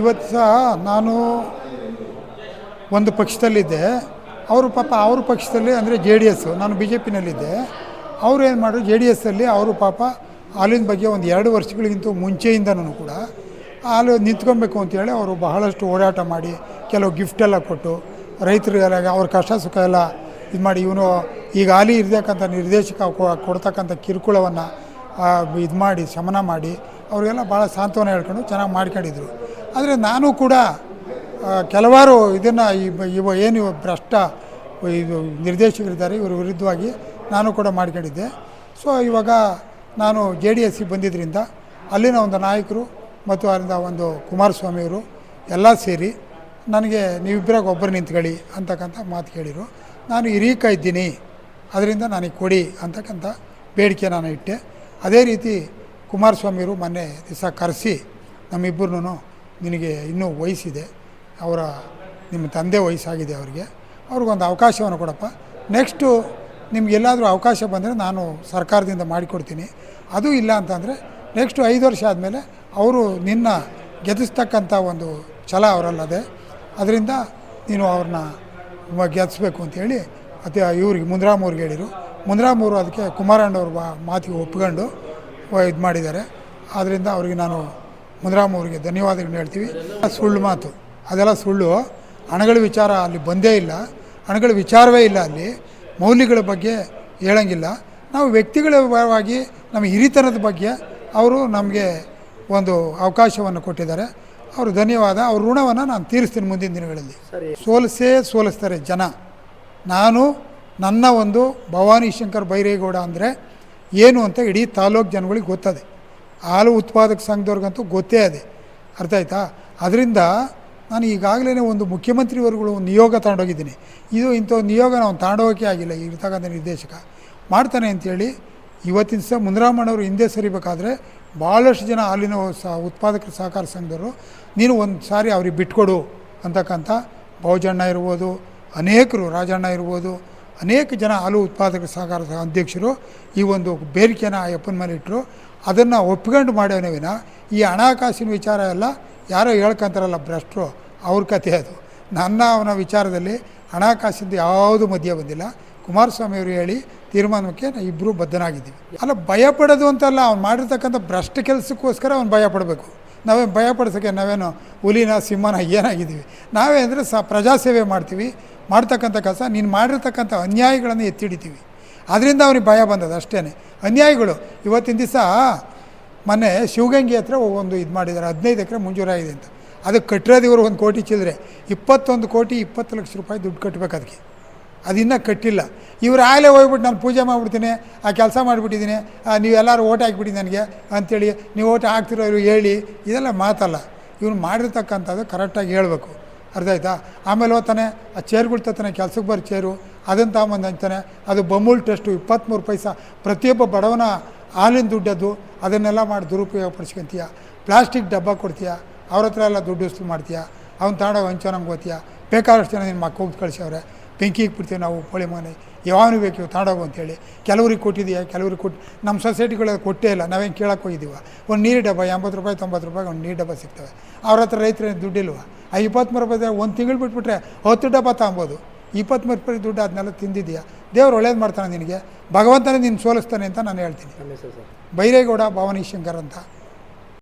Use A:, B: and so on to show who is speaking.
A: ಇವತ್ತು ಸಹ ನಾನು ಒಂದು ಪಕ್ಷದಲ್ಲಿದ್ದೆ. ಅವರು ಪಾಪ ಅವ್ರ ಪಕ್ಷದಲ್ಲಿ ಅಂದರೆ ಜೆ ಡಿ ಎಸ್ಸು ನಾನು ಬಿ ಜೆ ಪಿನಲ್ಲಿದ್ದೆ. ಅವರು ಏನು ಮಾಡಿದ್ರು, ಜೆ ಡಿ ಎಸ್ಸಲ್ಲಿ ಅವರು ಪಾಪ ಹಾಲಿನ ಬಗ್ಗೆ ಒಂದು ಎರಡು ವರ್ಷಗಳಿಗಿಂತ ಮುಂಚೆಯಿಂದನೂ ಕೂಡ ಹಾಲು ನಿಂತ್ಕೊಬೇಕು ಅಂತೇಳಿ ಅವರು ಬಹಳಷ್ಟು ಓಡಾಟ ಮಾಡಿ, ಕೆಲವು ಗಿಫ್ಟೆಲ್ಲ ಕೊಟ್ಟು ರೈತರಿಗೆಲ್ಲ ಅವ್ರ ಕಷ್ಟ ಸುಖ ಎಲ್ಲ ಇದು ಮಾಡಿ, ಇವನು ಈಗ ಹಾಲಿ ಇರತಕ್ಕಂಥ ನಿರ್ದೇಶಕ ಕೊಡ್ತಕ್ಕಂಥ ಕಿರುಕುಳವನ್ನು ಇದು ಮಾಡಿ, ಶಮನ ಮಾಡಿ, ಅವರಿಗೆಲ್ಲ ಭಾಳ ಸಾಂತ್ವನ ಹೇಳ್ಕೊಂಡು ಚೆನ್ನಾಗಿ ಮಾಡ್ಕೊಂಡಿದ್ರು. ಆದರೆ ನಾನು ಕೂಡ ಕೆಲವಾರು ಇದನ್ನು ಇವ ಏನು ಭ್ರಷ್ಟ ಇದು ನಿರ್ದೇಶಕರಿದ್ದಾರೆ, ಇವರು ವಿರುದ್ಧವಾಗಿ ನಾನು ಕೂಡ ಮಾಡ್ಕೊಂಡಿದ್ದೆ. ಸೊ ಇವಾಗ ನಾನು ಜೆ ಡಿ ಎಸ್ಸಿಗೆ ಬಂದಿದ್ದರಿಂದ ಅಲ್ಲಿನ ಒಂದು ನಾಯಕರು ಮತ್ತು ಅಲ್ಲಿಂದ ಒಂದು ಕುಮಾರಸ್ವಾಮಿಯವರು ಎಲ್ಲ ಸೇರಿ ನನಗೆ ನೀವಿಬ್ಬರಾಗ ಒಬ್ಬರು ನಿಂತ್ಕೊಳ್ಳಿ ಅಂತಕ್ಕಂಥ ಮಾತು ಕೇಳಿದರು ನಾನು ಹಿರೀಕ ಇದ್ದೀನಿ, ಅದರಿಂದ ನನಗೆ ಕೊಡಿ ಅಂತಕ್ಕಂಥ ಬೇಡಿಕೆ ನಾನು ಇಟ್ಟೆ. ಅದೇ ರೀತಿ ಕುಮಾರಸ್ವಾಮಿಯವರು ಮೊನ್ನೆ ದಿವಸ ಕರೆಸಿ ನಮ್ಮಿಬ್ಬರನ್ನು ನಿನಗೆ ಇನ್ನೂ ವಯಸ್ಸಿದೆ, ಅವರ ನಿಮ್ಮ ತಂದೆ ವಯಸ್ಸಾಗಿದೆ ಅವರಿಗೆ, ಅವ್ರಿಗೊಂದು ಅವಕಾಶವನ್ನು ಕೊಡಪ್ಪ. ನೆಕ್ಸ್ಟು ನಿಮ್ಗೆಲ್ಲಾದರೂ ಅವಕಾಶ ಬಂದರೆ ನಾನು ಸರ್ಕಾರದಿಂದ ಮಾಡಿಕೊಡ್ತೀನಿ. ಅದು ಇಲ್ಲ ಅಂತಂದರೆ ನೆಕ್ಸ್ಟು ಐದು ವರ್ಷ ಆದಮೇಲೆ ಅವರು ನಿನ್ನ ಗೆಲ್ಲಿಸ್ತಕ್ಕಂಥ ಒಂದು ಛಲ ಅವರಲ್ಲದೆ, ಅದರಿಂದ ನೀನು ಅವ್ರನ್ನ ಗೆದಿಸ್ಬೇಕು ಗೆಲ್ಲಿಸ್ಬೇಕು ಅಂತೇಳಿ ಅತಿ, ಇವ್ರಿಗೆ ಮುಂದ್ರಾಮೂರ್ಗೆ ಹೇಳಿದರು ಮುಂದ್ರಾಮೂರು ಅದಕ್ಕೆ ಕುಮಾರಣ್ಣವ್ರ ಮಾತಿಗೆ ಒಪ್ಕೊಂಡು ಇದು ಮಾಡಿದ್ದಾರೆ. ಆದ್ದರಿಂದ ಅವರಿಗೆ ನಾನು ಮುನ್ರಾಮೂರಿಗೆ ಧನ್ಯವಾದಗಳನ್ನ ಹೇಳ್ತೀವಿ. ಸುಳ್ಳು ಮಾತು. ಅದೆಲ್ಲ ಸುಳ್ಳು. ಹಣಗಳ ವಿಚಾರ ಅಲ್ಲಿ ಬಂದೇ ಇಲ್ಲ. ಹಣಗಳ ವಿಚಾರವೇ ಇಲ್ಲ ಅಲ್ಲಿ. ಮೌಲ್ಯಗಳ ಬಗ್ಗೆ ಹೇಳಂಗಿಲ್ಲ. ನಾವು ವ್ಯಕ್ತಿಗಳ ಪರವಾಗಿ ನಮ್ಮ ಹಿರಿತನದ ಬಗ್ಗೆ ಅವರು ನಮಗೆ ಒಂದು ಅವಕಾಶವನ್ನು ಕೊಟ್ಟಿದ್ದಾರೆ. ಅವರು ಧನ್ಯವಾದ. ಅವ್ರ ಋಣವನ್ನು ನಾನು ತೀರಿಸ್ತೀನಿ ಮುಂದಿನ ದಿನಗಳಲ್ಲಿ. ಸೋಲಿಸೇ ಸೋಲಿಸ್ತಾರೆ ಜನ. ನಾನು ನನ್ನ ಒಂದು ಭವಾನಿ ಶಂಕರ್ ಬೈರೇಗೌಡ ಅಂದರೆ ಏನು ಅಂತ ಇಡೀ ತಾಲೂಕು ಜನಗಳಿಗೆ ಗೊತ್ತದೆ. ಹಾಲು ಉತ್ಪಾದಕ ಸಂಘದವ್ರಿಗಂತೂ ಗೊತ್ತೇ ಅದೇ. ಅರ್ಥ ಆಯ್ತಾ? ಅದರಿಂದ ನಾನು ಈಗಾಗಲೇ ಒಂದು ಮುಖ್ಯಮಂತ್ರಿವರ್ಗಳು ನಿಯೋಗ ತಗೊಂಡೋಗಿದ್ದೀನಿ. ಇದು ಇಂಥ ನಿಯೋಗ ನಾವು ತಗೊಂಡೋಗೋಕೆ ಆಗಿಲ್ಲ ಇರ್ತಕ್ಕಂಥ ನಿರ್ದೇಶಕ. ಮಾಡ್ತಾನೆ ಅಂತೇಳಿ ಇವತ್ತಿನ ಸ ಮುನ್ರಾಮಣ್ಣವರು ಹಿಂದೆ ಸರಿಬೇಕಾದ್ರೆ ಭಾಳಷ್ಟು ಜನ ಹಾಲಿನ ಸಹ ಉತ್ಪಾದಕರ ಸಹಕಾರ ಸಂಘದವರು, ನೀನು ಒಂದು ಸಾರಿ ಅವ್ರಿಗೆ ಬಿಟ್ಕೊಡು ಅಂತಕ್ಕಂಥ ಬಹುಜಣ್ಣ ಇರ್ಬೋದು, ಅನೇಕರು ರಾಜಣ್ಣ ಇರ್ಬೋದು ಅನೇಕ ಜನ ಹಾಲು ಉತ್ಪಾದಕ ಸಹಕಾರ ಅಧ್ಯಕ್ಷರು ಈ ಒಂದು ಬೇರಿಕೆಯನ್ನು ಆ ಮೇಲೆ ಇಟ್ಟರು ಅದನ್ನು ಒಪ್ಕೊಂಡು ಮಾಡ್ಯವನೇ ವಿನ ಈ ಹಣಕಾಸಿನ ವಿಚಾರ ಎಲ್ಲ ಯಾರೋ ಹೇಳ್ಕೊಂತಾರಲ್ಲ ಭ್ರಷ್ಟರು. ಅವ್ರ ಕಥೆ ಅದು. ನನ್ನ ಅವನ ವಿಚಾರದಲ್ಲಿ ಹಣಕಾಸಿಂದ ಯಾವುದು ಮಧ್ಯ ಬಂದಿಲ್ಲ. ಕುಮಾರಸ್ವಾಮಿ ಅವರು ಹೇಳಿ ತೀರ್ಮಾನಕ್ಕೆ ನಾವು ಇಬ್ಬರು ಬದ್ಧನಾಗಿದ್ದೀವಿ. ಅಲ್ಲ, ಭಯ ಪಡೋದು ಅಂತಲ್ಲ, ಅವ್ನು ಮಾಡಿರ್ತಕ್ಕಂಥ ಭ್ರಷ್ಟ ಕೆಲಸಕ್ಕೋಸ್ಕರ ಅವ್ನು ಭಯ ಪಡಬೇಕು. ನಾವೇ ಭಯ ನಾವೇನು ಹುಲಿನ ಸಿಂಹನ ಏನಾಗಿದ್ದೀವಿ ನಾವೇ ಅಂದರೆ ಸ ಪ್ರಜಾಸೇವೆ ಮಾಡ್ತೀವಿ. ಮಾಡ್ತಕ್ಕಂಥ ಕೆಲಸ, ನೀನು ಮಾಡಿರ್ತಕ್ಕಂಥ ಅನ್ಯಾಯಗಳನ್ನು ಎತ್ತಿ ಹಿಡಿತೀವಿ ಅದರಿಂದ ಅವ್ನಿಗೆ ಭಯ ಬಂದದ್ದು ಅಷ್ಟೇ ಅನ್ಯಾಯಗಳು, ಇವತ್ತಿನ ದಿವಸ ಮೊನ್ನೆ ಶಿವಗಂಗೆ ಹತ್ರ ಒಂದು ಇದು ಮಾಡಿದ್ದಾರೆ ಹದಿನೈದು ಎಕರೆ ಮುಂಜೂರಾಗಿದೆ ಅಂತ. ಅದಕ್ಕೆ ಕಟ್ಟಿರೋದು ಇವರು ಒಂದು ಕೋಟಿ ಚಿಲ್ಲರೆ ಇಪ್ಪತ್ತೊಂದು ಕೋಟಿ ಇಪ್ಪತ್ತು ಲಕ್ಷ ರೂಪಾಯಿ ದುಡ್ಡು ಕಟ್ಟಬೇಕು ಅದಕ್ಕೆ. ಅದಿನ್ನೂ ಕಟ್ಟಿಲ್ಲ. ಇವರು ಆಗಲೇ ಹೋಗ್ಬಿಟ್ಟು ನಾನು ಪೂಜೆ ಮಾಡಿಬಿಡ್ತೀನಿ, ಆ ಕೆಲಸ ಮಾಡಿಬಿಟ್ಟಿದ್ದೀನಿ ನೀವೆಲ್ಲರೂ ಓಟ್ ಹಾಕ್ಬಿಡಿ ನನಗೆ ಅಂಥೇಳಿ ನೀವು ಓಟ್ ಹಾಕ್ತಿರೋರು ಹೇಳಿ, ಇದೆಲ್ಲ ಮಾತಲ್ಲ. ಇವ್ರು ಮಾಡಿರ್ತಕ್ಕಂಥದ್ದು ಕರೆಕ್ಟಾಗಿ ಹೇಳಬೇಕು. ಅರ್ಥ ಆಯ್ತಾ? ಆಮೇಲೆ ಹೋಗ್ತಾನೆ, ಆ ಚೇರ್ಗಳು ತತ್ತಾನೆ ಕೆಲ್ಸಕ್ಕೆ ಬರೋ ಚೇರು ಅದನ್ನು ತಗೊಂಬಂದು ಅಂತಾನೆ ಅದು ಬಮೂಲ್ ಟೆಸ್ಟು ಇಪ್ಪತ್ತ್ಮೂರು ಪೈಸ. ಪ್ರತಿಯೊಬ್ಬ ಬಡವನ ಹಾಲಿನ ದುಡ್ಡದ್ದು ಅದನ್ನೆಲ್ಲ ಮಾಡಿ ದುರುಪಯೋಗ ಪಡಿಸ್ಕೊತೀಯ. ಪ್ಲಾಸ್ಟಿಕ್ ಡಬ್ಬ ಕೊಡ್ತೀಯ. ಅವ್ರ ಹತ್ರ ಎಲ್ಲ ದುಡ್ಡು ವಸೂಲು ಮಾಡ್ತೀಯ. ಅವ್ನು ತಗೊಂಡೋಗಿ ಹಂಚೋನಂಗೆ ಓದ್ತೀಯ. ಬೇಕಾದಷ್ಟು ಜನ ನಿಮ್ಮ ಮಕ್ಕ ಹೋಗಿ ಕಳಿಸವ್ರೆ ಬೆಂಕಿ ಬಿಡ್ತೀವಿ ನಾವು ಕೋಳಿ ಮನೆ. ಯಾವನು ಬೇಕು ಅಂತ ಅಂತೇಳಿ. ಕೆಲವ್ರಿಗೆ ಕೊಟ್ಟಿದೆಯಾ ಕೆಲವ್ರಿಗೆ ಕೊಟ್ಟು ನಮ್ಮ ಸೊಸೈಟಿಗಳ ಕೊಟ್ಟೇ ಇಲ್ಲ. ನಾವೇನು ಕೇಳಕ್ಕೆ ಹೋಗಿದ್ದೀವ? ಒಂದು ನೀರು ಡಬ್ಬ ಎಂಬತ್ತು ರೂಪಾಯಿ ತೊಂಬತ್ತು ರೂಪಾಯಿ ಒಂದು ನೀರು ಡಬ್ಬ ಸಿಗ್ತವೆ. ಅವ್ರ ಹತ್ರ ರೈತರು ದುಡ್ಡಿಲ್ವ ಆ ಇಪ್ಪತ್ತ್ಮೂರು ರೂಪಾಯಿ ಒಂದು ತಿಂಗಳು ಬಿಟ್ಬಿಟ್ರೆ ಹತ್ತು ಡಬ್ಬ ತಗೊಬೋದು ಇಪ್ಪತ್ತ್ಮೂರು ರೂಪಾಯಿ ದುಡ್ಡು ಅದನ್ನೆಲ್ಲ ತಿಂದಿದೆಯಾ ದೇವ್ರು ಒಳ್ಳೇದು ಮಾಡ್ತಾನೆ ನಿನಗೆ. ಭಗವಂತನೇ ನಿನ್ನ ಸೋಲಿಸ್ತಾನೆ ಅಂತ ನಾನು ಹೇಳ್ತೀನಿ. ಬೈರೇಗೌಡ ಭವಾನಿ ಶಂಕರ್ ಅಂತ.